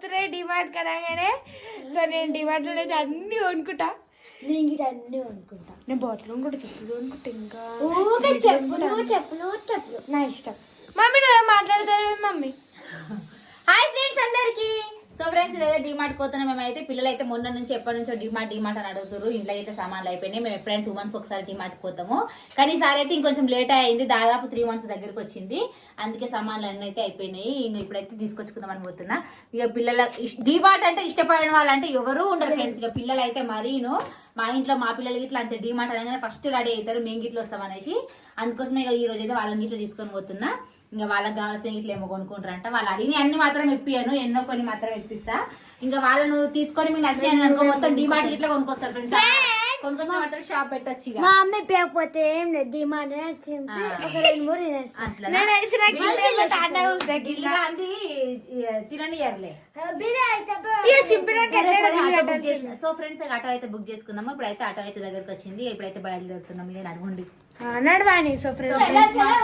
పోతున్నాయి డిమార్ట్ కనగానే. సో నేను డిమార్ట్లో అయితే అన్ని కొనుక్కుంటా నేను గిట్ట అన్నీ అనుకుంటా నేను బాటిల్ కూడా చెప్పులు కొనుక్కుంటా ఇంకా. ఊరికే చెప్పులు చెప్పులు చెప్పులు. నా ఇష్టం. మమ్మీ నువ్వేం మాట్లాడతావు? మమ్మీ? హాయ్ ఫ్రెండ్స్ అందరికి. సో ఫ్రెండ్స్ ఇదైతే డిమార్ట్ పోతున్నాం మేమైతే పిల్లలు అయితే మొన్న నుంచి ఎప్పటి నుంచో డిమార్ట్ డిమార్ట్ అని అడుగుతారు ఇంట్లో అయితే సామాన్లు అయిపోయినాయి. మేము ఎప్పుడైనా టూ మంత్స్ ఒకసారి డిమార్ట్ పోతాము. కానీ ఈసారి అయితే ఇంకొంచెం లేట్ అయింది దాదాపు త్రీ మంత్స్ దగ్గరికి వచ్చింది. అందుకే సామాన్లు అన్నీ అయితే అయిపోయినాయి. ఇంక ఇప్పుడైతే తీసుకొచ్చుకుందాం అని పోతున్నా. ఇక పిల్లల డిమార్ట్ అంటే ఇష్టపడిన వాళ్ళు అంటే ఎవరు ఉండరు ఫ్రెండ్స్ ఇక పిల్లలు అయితే మరీను. మా ఇంట్లో మా పిల్లలకి ఇట్లా అంతే. డిమార్ట్ అనగానే ఫస్ట్ రెడీ అవుతారు. మేము గిట్ల వస్తాం అనేసి. అందుకోసమే ఇక ఈ రోజు అయితే వాళ్ళని ఇట్లా తీసుకొని పోతున్నా. ఇంకా వాళ్ళకి కావాల్సిన ఇట్లా ఏమో కొనుక్కుంటారంట. వాళ్ళు అడిగి అన్ని మాత్రం ఇప్పియను ఎన్నో కొన్ని మాత్రం ఇప్పిస్తా. ఇంకా వాళ్ళను తీసుకొని మీకు నచ్చిన అనుకో మొత్తం డిమార్ట్ ఇట్లా కొనుక్కొస్తారు ఫ్రెండ్స్ కొనుక్కొచ్చిన మాత్రం షాప్ పెట్టొచ్చు ఇక. మా అమ్మ పేకపోతే ఏం లేదు డిమాండ్ ఒక రెండు మూడు తినేస్తా. అంది తిననియర్లే అయితే? సో ఫ్రెండ్స్ ఆటో అయితే బుక్ చేసుకున్నాము ఇప్పుడైతే ఆటో అయితే దగ్గరకు వచ్చింది. ఇప్పుడైతే బయలుదేరుతున్నాం. ఇదే ఆ, నడవాని సో ఫ్రెండ్స్.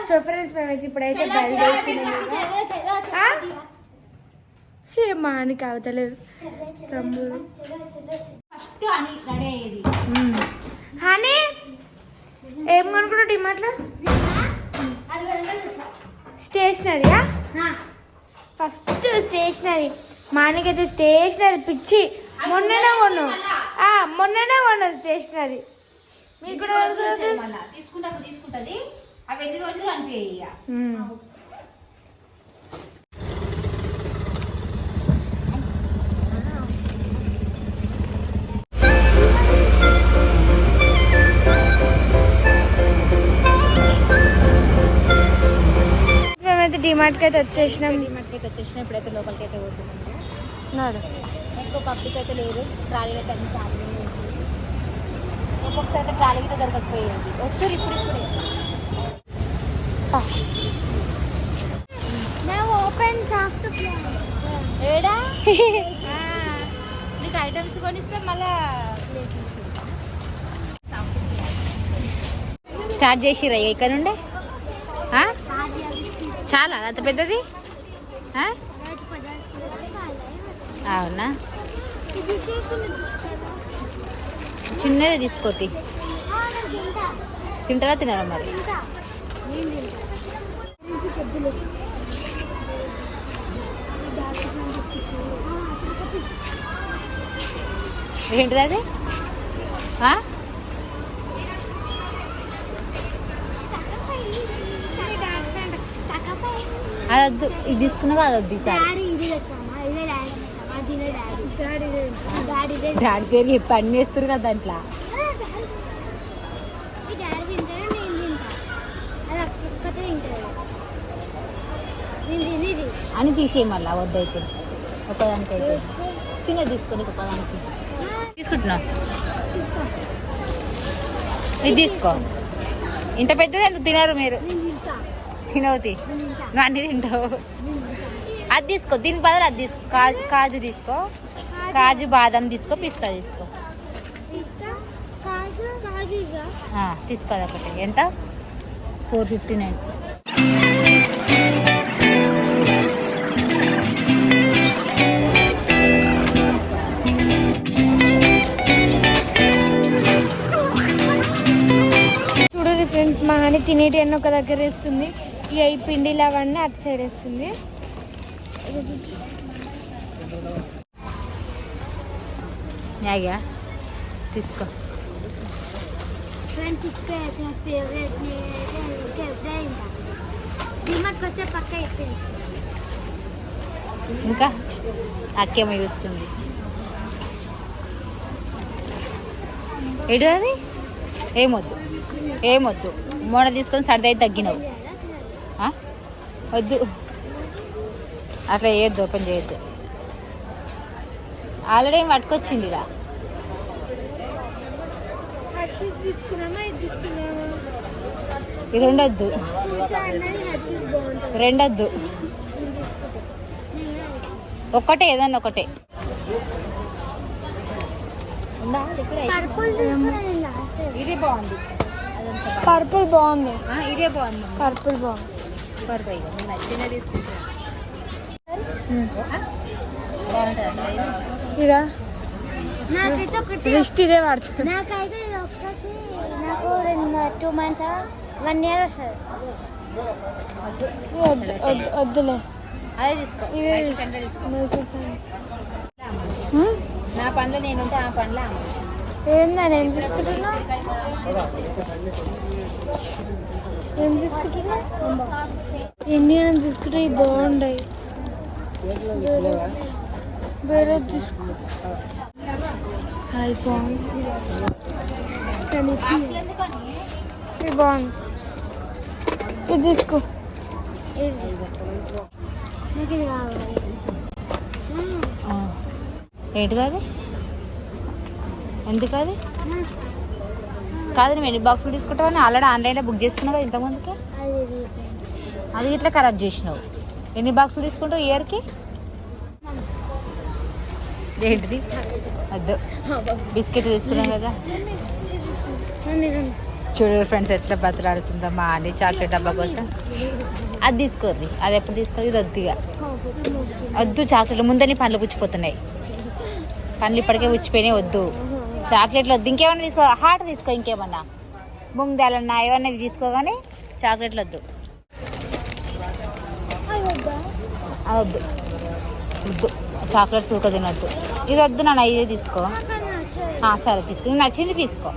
సో ఫ్రెండ్స్ మేమైతే ఇప్పుడైతే బయలుదేరుతున్నాము ఆ? ఏ ఫస్ట్ అని రెడీ అయ్యేది. హనీ ఏం కొనుక్కుంటావు డిమార్ట్లో స్టేషనరీయా? First stationery. మానికైతే స్టేషనరీ పిచ్చి. మొన్ననే కొన్నాం. ఆ, మొన్ననే కొన్నాం స్టేషనరీ. మీకు కూడా తీసుకుంటప్పుడు తీసుకుంటది. అవి ఎన్ని రోజులు కనిపించాయి డిమార్ట్కి అయితే వచ్చేసినాం. డిమార్ట్కి వచ్చేసిన. ఇప్పుడైతే లోపలికి అయితే పోతున్నాం. ఎక్కువ పబ్లిక్ అయితే లేదు ట్రాలీ అయితే అన్ని ఖాళీ ఒక్కొక్కసారి అయితే ట్రాలీ అయితే దొరకకపోయేది. వస్తారు ఇప్పుడు ఇప్పుడే. ఓపెన్ సాఫ్ట్ ఏడా? నీకు ఐటమ్స్ కొనిస్తే మళ్ళా స్టార్ట్ చేసిరా ఇక్కడ నుండే? చాలా? అంత పెద్దది? అవునా? చిన్నది తీసుకోతి తింటారా తినరా మరి? ఏంటిది అది ఆ? అది వద్దు ఇది తీసుకున్నావా అది వద్దు ఈసారి డాడీ ఇది తెచ్చుకోమా ఇదే డాడీ తెచ్చుకోమా అది ఇదే డాడీ డాడీ డాడీ. ఇదే డాడీ పేరు చెప్పి అన్ని వేస్తారు కదా దాంట్లో. అని తీసేయి మళ్ళీ వద్దయితే ఒకదానికి అయితే చిన్నది తీసుకొని ఒకదానికి తీసుకుంటున్నావు? ఇది తీసుకో. ఇంత పెద్దది ఎందుకు తినరు మీరు? తినవుతి నువ్వు అన్ని తింటావు. అది తీసుకో దీని బదులు అది తీసుకో. కాజు కాజు తీసుకో. కాజు బాదం తీసుకో పిస్తా తీసుకో. ఇస్తా కాజు కాజు ఇక ఆ, తీసుకో అదొకటి ఎంత? Four fifty nine. చూడండి ఫ్రెండ్స్ మా అని తినేటి అన్న ఒక దగ్గర వేస్తుంది. ఇక ఈ పిండిలు అవన్నీ అటు సైడ్ వేస్తుంది. తీసుకో. ఫ్రెండ్స్ ఇక్కడ నా ఫేవరెట్ వస్తే పక్క ఇంకా అక్కేమో చూస్తుంది. ఎడు అది? ఏమొద్దు. ఏమొద్దు. మోడ తీసుకొని సర్ది అయితే తగ్గినావు? వద్దు. అట్లా చేయొద్దు ఓపెన్ చేయొద్దు. ఆల్రెడీ ఏం పట్టుకొచ్చింది తీసుకున్నామా? ఈ రెండొద్దు. రెండొద్దు. ఒక్కటే ఏదన్నా ఒకటే ఇదే బాగుంది. పర్పుల్ బాగుంది. ఇదే బాగుంది. పర్పుల్ బాగుంది. తీసుకుంటా బాగుంటుంది ఇదా? రిస్ట్ వాడుతుంది నాకైతే ఇది ఒక్కటి నాకు రెండు టూ మంత్స్ వన్ ఇయర్ వస్తుంది. వద్దు వద్దు- వద్దులే. అదే తీసుకో. ఇదే? నా పండ్లు నేనుంటే ఆ పండ్ల ఏందని ఏం తీసుకుంటున్నా ఏం తీసుకుంటున్నా ఇండియన్ తీసుకుంటే ఇవి వేరే- వేరే తీసుకో. అది బాగుంది. ఇది- బాగుంది. ఇది తీసుకో. ఏంటి కాదు ఎందుకు అది? కాదు నువ్వు ఎన్ని బాక్సులు తీసుకుంటావు ఆల్రెడీ ఆన్లైన్లో బుక్ చేసుకున్నావు కదా ఇంతకుముందుకి? అది ఇట్లా ఖరాబ్ చేసినావు. ఎన్ని బాక్సులు తీసుకుంటావు ఇయర్కి ఏంటిది? వద్దు బిస్కెట్ తీసుకున్నాం కదా. మమ్మీ చూడు ఫ్రెండ్స్ ఎట్లా బతలాడుతుందమ్మా అని చాక్లెట్ డబ్బా కోసం. అది తీసుకోర్రి. అది ఎప్పుడు తీసుకోరు? ఇది వద్దు ఇక వద్దు చాక్లెట్లు ముందని పండ్లు పుచ్చిపోతున్నాయి. పండ్లు ఇప్పటికే పుచ్చిపోయినాయి వద్దు. చాక్లెట్లు వద్దు. ఇంకేమన్నా తీసుకో హాట్ తీసుకో ఇంకేమన్నా. బొంగుదాలన్నా ఏమన్నా ఇవి తీసుకో కానీ చాక్లెట్లు వద్దు. వద్దు? వద్దు. చాక్లెట్స్ ఊక తినొద్దు. ఇది వద్దు నాన్న ఇదే తీసుకో. సరే తీసుకో. నీకు నచ్చింది తీసుకో.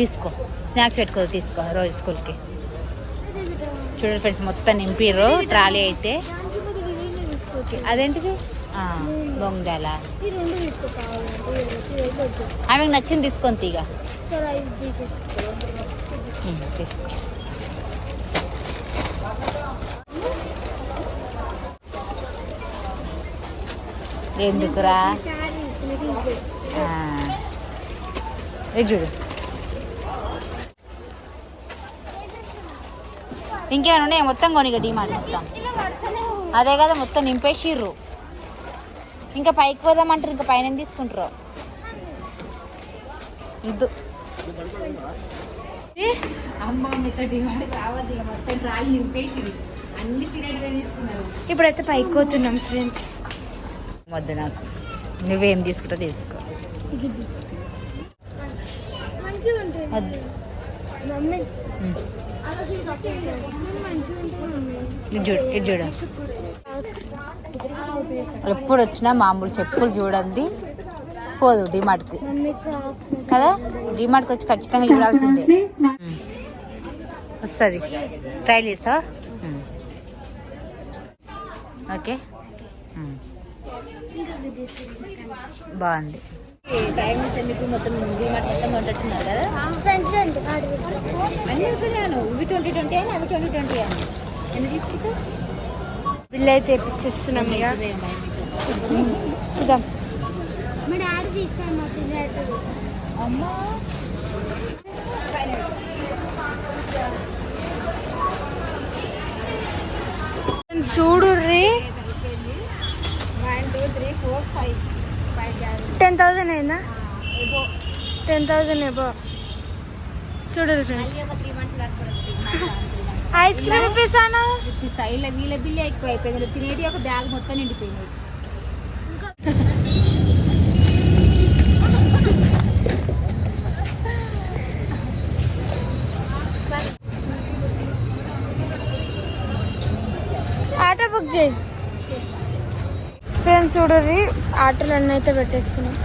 తీసుకో. స్నాక్స్ పెట్టుకో తీసుకో రోజు స్కూల్కి. చూడండి ఫ్రెండ్స్ మొత్తం నింపిర్రు ట్రాలీ అయితే. అదేంటిది? ఆ, బొంగుదాల ఈ రెండు తీసుకో. ఆమెకు నచ్చింది తీసుకొని తీగ. తీసుకో. ఎందుకురా? చూడు. ఇంకేమైనా ఉన్నాయి? మొత్తం కొనిక డిమార్ట్ మొత్తం. అదే కదా మొత్తం నింపేసిర్రు. ఇంకా పైకి పోదామంటారు ఇంకా పైన తీసుకుంటారు. ఇద్దు. ఇప్పుడైతే పైకి పోతున్నాం ఫ్రెండ్స్ వద్దు నాకు. నువ్వేం తీసుకుంటా తీసుకో. మంచిగా ఉంటుంది. వద్దు. చూడు ఇది చూడు. ఎప్పుడు వచ్చినా మామూలు చెప్పులు చూడండి. పోదు డిమార్ట్కి. కదా? డిమార్ట్కి వచ్చి ఖచ్చితంగా చూడాల్సిందే. వస్తుంది. ట్రైల్ చేసా ఓకే. బాగుంది. టైం మీకు మొత్తం డిమార్ట్ మొత్తం కొంటున్నారు కదా అన్నీ ట్వంటీ ట్వంటీ అని ట్వంటీ ట్వంటీ అని. ఎన్ని తీసుకుంటావు? బిల్ అయితే ఇప్పించేస్తున్నాం ఇక. చూద్దాం. చూడు టెన్ థౌజండ్ అయిందా? టెన్ థౌజండ్ ఏబో చూడు ఫ్రెండ్స్. ఐస్ క్రీమ్ ఇప్పిస్తాను. సైడ్లో వీళ్ళ బిల్లు ఎక్కువ అయిపోయింది. తినేటి ఒక బ్యాగ్ మొత్తం నిండిపోయింది ఆటో బుక్ చేయి. ఫ్రెండ్స్ చూడు ఆటోలు అన్నీ అయితే పెట్టేస్తున్నాం.